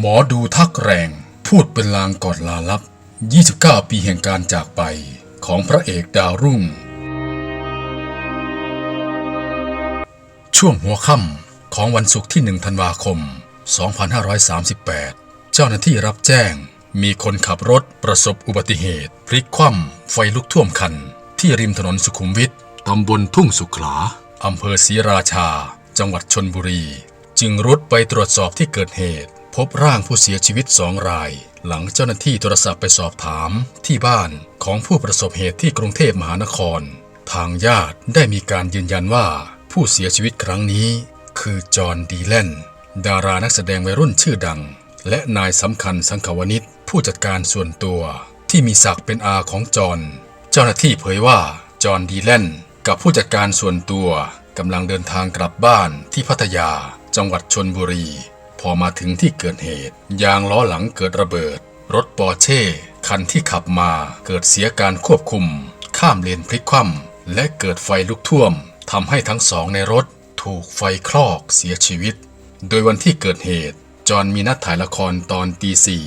หมอดูทักแรง พูดเป็นลางก่อนลาลับ 29 ปีแห่งการจากไปของพระเอกดาวรุ่ง ช่วงหัวค่ำของวันศุกร์ที่ 1 ธันวาคม 2538 เจ้าหน้าที่รับแจ้ง มีคนขับรถประสบอุบัติเหตุ พลิกคว่ำไฟลุกท่วมคัน ที่ริมถนนสุขุมวิทตำบลทุ่งสุขลาอำเภอศรีราชา จังหวัดชนบุรี จึงรุดไปตรวจสอบที่เกิดเหตุ พบร่างผู้เสียชีวิตสองราย หลังเจ้าหน้าที่โทรศัพท์ไปสอบถามที่บ้านของผู้ประสบเหตุที่กรุงเทพมหานคร ทางญาติได้มีการยืนยันว่าผู้เสียชีวิตครั้งนี้ คือจอห์นดีแลนดารานักแสดงวัยรุ่นชื่อดัง และนายสำคัญสังขวนิชผู้จัดการส่วนตัว ที่มีศักดิ์เป็นอาของจอห์นเจ้าหน้าที่เผยว่า จอห์นดีแลนกับผู้จัดการส่วนตัวกำลังเดินทางกลับบ้านที่พัทยา จังหวัดชนบุรี พอมาถึงที่เกิดเหตุ ยางล้อหลังเกิดระเบิด รถปอร์เช่ คันที่ขับมาเกิดเสียการควบคุม ข้ามเลนพลิกคว่ำและเกิดไฟลุกท่วมทำให้ทั้งสองในรถถูกไฟคลอกเสียชีวิต โดยวันที่เกิดเหตุ จอห์นมีนัดถ่ายละครตอนตีสี่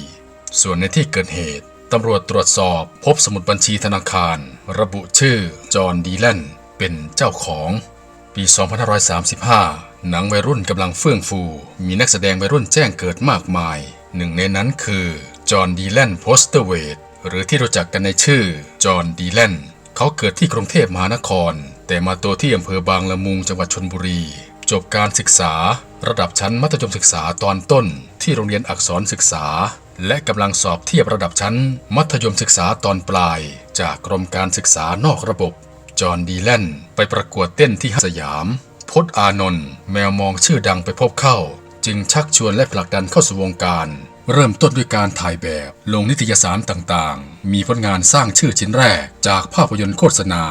ส่วนในที่เกิดเหตุตำรวจตรวจสอบพบสมุดบัญชีธนาคาร ระบุชื่อจอห์นดีแลนเป็นเจ้าของ ปี 2535 หนังวัยรุ่นกำลังเฟื่องฟู มีนักแสดงวัยรุ่นแจ้งเกิดมากมาย หนึ่งในนั้นคือ จอห์นดีแลนโพสเตอร์เวดหรือที่รู้จักกันในชื่อ จอห์นดีแลน เขาเกิดที่กรุงเทพมหานคร แต่มาโตที่อำเภอบางละมุงจังหวัดชนบุรี จบการศึกษา ระดับชั้นมัธยมศึกษาตอนต้น ที่โรงเรียนอักษรศึกษา และกำลังสอบเทียบระดับชั้น มัธยมศึกษาตอนปลาย จากกรมการศึกษานอกระบบ จอห์นดีแลนไปประกวดเต้นที่สยามพจน์อานนท์แมวมองชื่อดังไปพบเข้า จึงชักชวนและผลักดันเข้าสู่วงการ เริ่มต้นด้วยการถ่ายแบบ ลงนิตยสารต่างๆ มีผลงานสร้างชื่อชิ้นแรก จากภาพยนตร์โฆษณา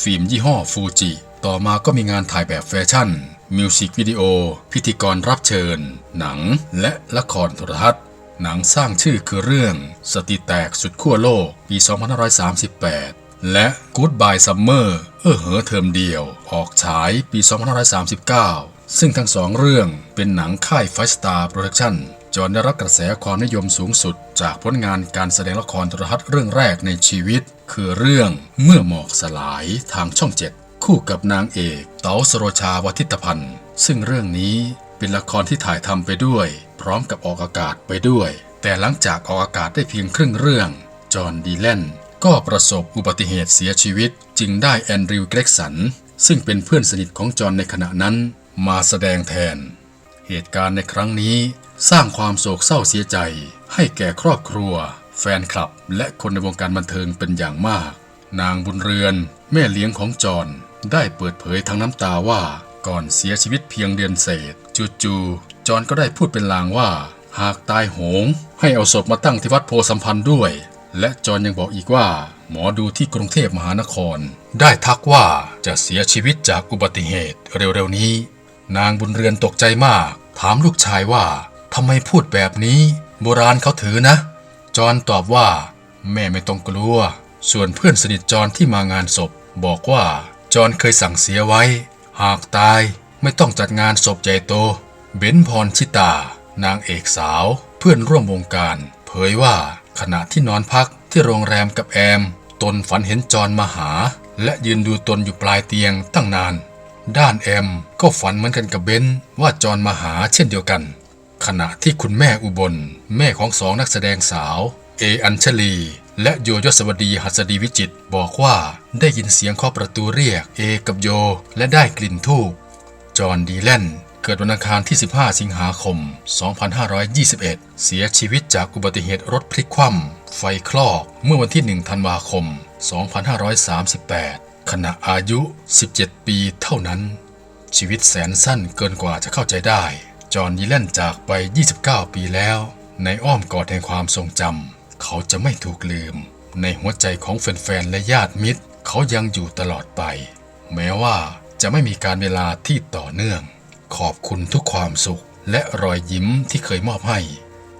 ฟิล์มยี่ห้อฟูจิ ต่อมาก็มีงานถ่ายแบบแฟชั่น มิวสิกวิดีโอ พิธีกรรับเชิญ หนัง และละครโทรทัศน์หนังสร้างชื่อคือเรื่อง สติแตกสุดขั้วโลก ปี 2538 และ Goodbye Summer เออเหอเทอมเดียว ออกฉายปี 2539 ซึ่งทั้งสองเรื่องเป็นหนังค่ายไฟสตาร์โปรดักชั่นจนได้รับกระแสความนิยมสูงสุด จากผลงานการแสดงละครโทรทัศน์เรื่องแรกในชีวิต คือเรื่องเมื่อหมอกสลายทางช่องเจ็ดคู่กับนางเอกเต๋าสโรชาวทิตพันธ์ ซึ่งเรื่องนี้เป็นละครที่ถ่ายทำไปด้วย พร้อมกับออกอากาศไปด้วย แต่หลังจากออกอากาศได้เพียงครึ่งเรื่อง จอห์นดีแลน ก็ประสบอุบัติเหตุเสียชีวิต จึงได้แอนดริวเกรกสัน ซึ่งเป็นเพื่อนสนิทของจอห์นในขณะนั้นมาแสดงแทน เหตุการณ์ในครั้งนี้สร้างความโศกเศร้าเสียใจ ให้แก่ครอบครัว แฟนคลับ และคนในวงการบันเทิงเป็นอย่างมาก นางบุญเรือน แม่เลี้ยงของจอห์นได้เปิดเผยทั้งน้ำตาว่าก่อนเสียชีวิตเพียงเดือนเศษ จู่ๆจอห์นก็ได้พูดเป็นลางว่า หากตายโหง ให้เอาศพมาตั้งที่วัดโพสัมพันธ์ด้วย และจอห์นยังบอกอีกว่า หมอดูที่กรุงเทพมหานคร ได้ทักว่าจะเสียชีวิตจากอุบัติเหตุเร็วๆนี้ นางบุญเรือนตกใจมาก ถามลูกชายว่าทำไมพูดแบบนี้ โบราณเขาถือนะ จอห์นตอบว่า แม่ไม่ต้องกลัว ส่วนเพื่อนสนิทจอห์นที่มางานศพ บอกว่าจอห์นเคยสั่งเสียไว้ หากตายไม่ต้องจัดงานศพใหญ่โต เบนพรชิตา นางเอกสาว เพื่อนร่วมวงการ เผยว่า ขณะที่นอนพักที่โรงแรมกับแอม ตนฝันเห็นจอห์นมาหา และยืนดูตนอยู่ปลายเตียงตั้งนาน ด้านแอมก็ฝันเหมือนกันกับเบนว่าจอห์นมาหาเช่นเดียวกัน ขณะที่คุณแม่อุบล แม่ของสองนักแสดงสาว เออัญชลี และโยยศวดีหัสดีวิจิตบอกว่าได้ยินเสียงเคาะประตูเรียกเอกับโย และได้กลิ่นทูบจอห์นดีแลน เกิดวันอังคารที่ 15 สิงหาคม 2521 เสียชีวิตจากอุบัติเหตุรถพลิกคว่ำไฟคลอกเมื่อวันที่ 1 ธันวาคม 2538 ขณะอายุ 17 ปีเท่านั้น ชีวิตแสนสั้นเกินกว่าจะเข้าใจได้ จอห์นดีแลนจากไป 29 ปีแล้ว ในอ้อมกอดแห่งความทรงจำเขาจะไม่ถูกลืม ในหัวใจของแฟนๆและญาติมิตร เขายังอยู่ตลอดไป แม้ว่าจะไม่มีการเวลาที่ต่อเนื่อง ขอบคุณทุกความสุข และรอยยิ้มที่เคยมอบให้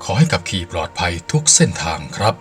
ขอให้กับขี่ปลอดภัยทุกเส้นทางครับ